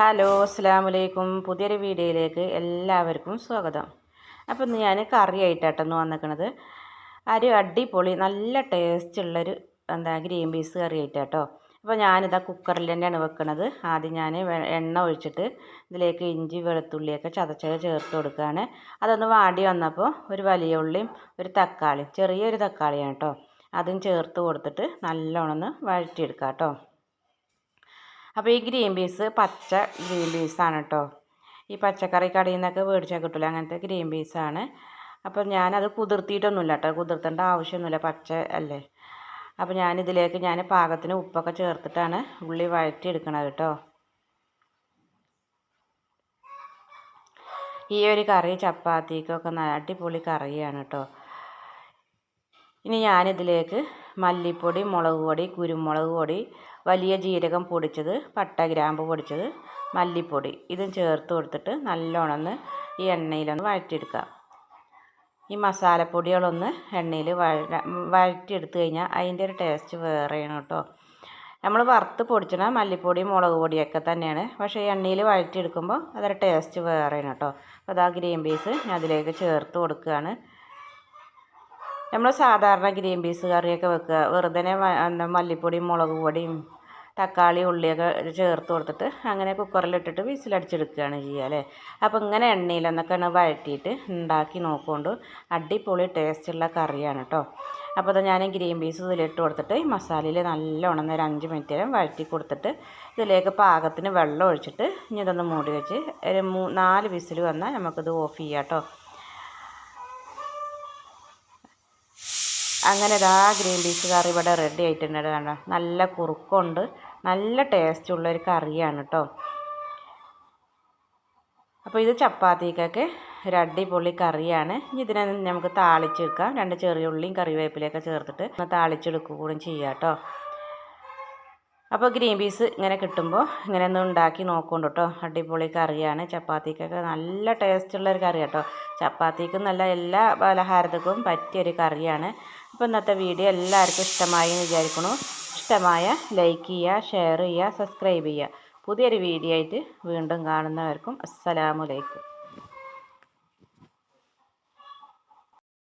Hello അസ്സാം വലൈക്കും പുതിയൊരു വീഡിയോയിലേക്ക് എല്ലാവർക്കും സ്വാഗതം. അപ്പോൾ ഇന്ന് ഞാൻ കറി ആയിട്ടാട്ടെന്ന് വന്നിരിക്കുന്നത് ഒരു അടിപൊളി നല്ല ടേസ്റ്റ് ഉള്ളൊരു എന്താ ഗ്രീൻ പീസ് കറി ആയിട്ടാട്ടോ അപ്പോൾ ഞാനിതാ കുക്കറിൽ തന്നെയാണ് വെക്കുന്നത് ആദ്യം ഞാൻ എണ്ണ ഒഴിച്ചിട്ട് ഇതിലേക്ക് ഇഞ്ചി വെളുത്തുള്ളിയൊക്കെ ചതച്ചത് ചേർത്ത് കൊടുക്കുകയാണ് അതൊന്ന് വാടി വന്നപ്പോൾ ഒരു വലിയ ഉള്ളിയും ഒരു തക്കാളി ചെറിയൊരു തക്കാളിയാണ് കേട്ടോ. അതും ചേർത്ത് കൊടുത്തിട്ട് നല്ലോണം ഒന്ന് വഴറ്റിയെടുക്കാം കേട്ടോ അപ്പോൾ ഈ ഗ്രീൻ പീസ് പച്ച ഗ്രീൻ പീസാണ് കേട്ടോ ഈ പച്ചക്കറി കടയിൽ നിന്നൊക്കെ മേടിച്ചാൽ കിട്ടില്ല അങ്ങനത്തെ ഗ്രീൻ പീസാണ് അപ്പോൾ ഞാനത് കുതിർത്തിയിട്ടൊന്നുമില്ല കേട്ടോ കുതിർത്തേണ്ട ആവശ്യമൊന്നുമില്ല. പച്ച അല്ലേ? അപ്പോൾ ഞാനിതിലേക്ക് ഞാൻ പാകത്തിന് ഉപ്പൊക്കെ ചേർത്തിട്ടാണ് ഉള്ളി വഴറ്റി എടുക്കണത് കേട്ടോ ഈ ഒരു കറി ചപ്പാത്തിക്കൊക്കെ അടിപൊളി കറിയാണ് കേട്ടോ ഇനി ഞാനിതിലേക്ക് മല്ലിപ്പൊടി മുളക് പൊടി കുരുമുളക് പൊടി വലിയ ജീരകം പൊടിച്ചത് പട്ട ഗ്രാമ്പ് പൊടിച്ചത് മല്ലിപ്പൊടി. ഇതും ചേർത്ത് കൊടുത്തിട്ട് നല്ലോണം ഒന്ന് ഈ എണ്ണയിലൊന്ന് വഴറ്റിയെടുക്കുക ഈ മസാലപ്പൊടികളൊന്ന് എണ്ണയിൽ വഴ വഴറ്റിയെടുത്ത് കഴിഞ്ഞാൽ അതിന്റെ ഒരു ടേസ്റ്റ് വേറെയാണ് കേട്ടോ. നമ്മൾ വറുത്ത് പൊടിച്ചണ മല്ലിപ്പൊടി മുളക് പൊടിയൊക്കെ തന്നെയാണ്. പക്ഷേ എണ്ണയിൽ വഴറ്റിയെടുക്കുമ്പോൾ അതൊരു ടേസ്റ്റ് വേറെയാണ് കേട്ടോ. അപ്പോൾ അതാ ഗ്രീൻ പീസ് അതിലേക്ക് ചേർത്ത് കൊടുക്കുകയാണ്. നമ്മൾ സാധാരണ ഗ്രീൻ പീസ് കറിയൊക്കെ വെക്കുക. വെറുതെ എന്താ മല്ലിപ്പൊടിയും മുളക് പൊടിയും തക്കാളി ഉള്ളിയൊക്കെ ചേർത്ത് കൊടുത്തിട്ട് അങ്ങനെ കുക്കറിലിട്ടിട്ട് വിസിലടിച്ചെടുക്കുകയാണ് ചെയ്യുക അല്ലേ? അപ്പോൾ ഇങ്ങനെ എണ്ണയിലൊന്നൊക്കെയാണ് വഴറ്റിയിട്ട് ഉണ്ടാക്കി നോക്കുകൊണ്ട് അടിപൊളി ടേസ്റ്റുള്ള കറിയാണ് കേട്ടോ അപ്പോൾ അത് ഞാൻ ഗ്രീൻ പീസ് ഇതിലിട്ട് കൊടുത്തിട്ട് ഈ മസാലയിൽ നല്ലോണം ഒരു അഞ്ച് മിനിറ്റ് നേരം വഴറ്റി കൊടുത്തിട്ട് ഇതിലേക്ക് പാകത്തിന് വെള്ളം ഒഴിച്ചിട്ട് ഇനി ഇതൊന്ന് മൂടി വെച്ച് ഒരു മൂ നാല് വിസിൽ വന്നാൽ നമുക്കിത് ഓഫ് ചെയ്യാം കേട്ടോ അങ്ങനെ ഇതാ ഗ്രീൻ പീസ് കറി ഇവിടെ റെഡി ആയിട്ടുണ്ട് കണ്ടോ? നല്ല കുറുക്കുണ്ട്. നല്ല ടേസ്റ്റ് ഒരു കറിയാണ് കേട്ടോ അപ്പോൾ ഇത് ചപ്പാത്തിക്കൊക്കെ ഒരു അടിപൊളി കറിയാണ്. ഇനി ഇതിനെ നമുക്ക് താളിച്ചെടുക്കാം രണ്ട് ചെറിയ ഉള്ളിയും കറിവേപ്പിലയൊക്കെ ചേർത്തിട്ട് ഒന്ന് താളിച്ചെടുക്കുക കൂടി ചെയ്യാം കേട്ടോ അപ്പോൾ ഗ്രീൻ പീസ് ഇങ്ങനെ കിട്ടുമ്പോൾ ഇങ്ങനെ ഒന്ന് ഉണ്ടാക്കി നോക്കുന്നുണ്ട് കേട്ടോ അടിപൊളി കറിയാണ്. ചപ്പാത്തിക്കൊക്കെ നല്ല ടേസ്റ്റുള്ള ഒരു കറി കേട്ടോ ചപ്പാത്തിക്കും നല്ല എല്ലാ പലഹാരത്തിക്കും പറ്റിയൊരു കറിയാണ്. അപ്പോൾ ഇന്നത്തെ വീഡിയോ എല്ലാവർക്കും ഇഷ്ടമായി എന്ന് വിചാരിക്കണു ഇഷ്ടമായ ലൈക്ക് ചെയ്യുക ഷെയർ ചെയ്യുക സബ്സ്ക്രൈബ് ചെയ്യുക. പുതിയൊരു വീഡിയോ ആയിട്ട് വീണ്ടും കാണുന്നവർക്കും അസ്സലാമലൈക്കും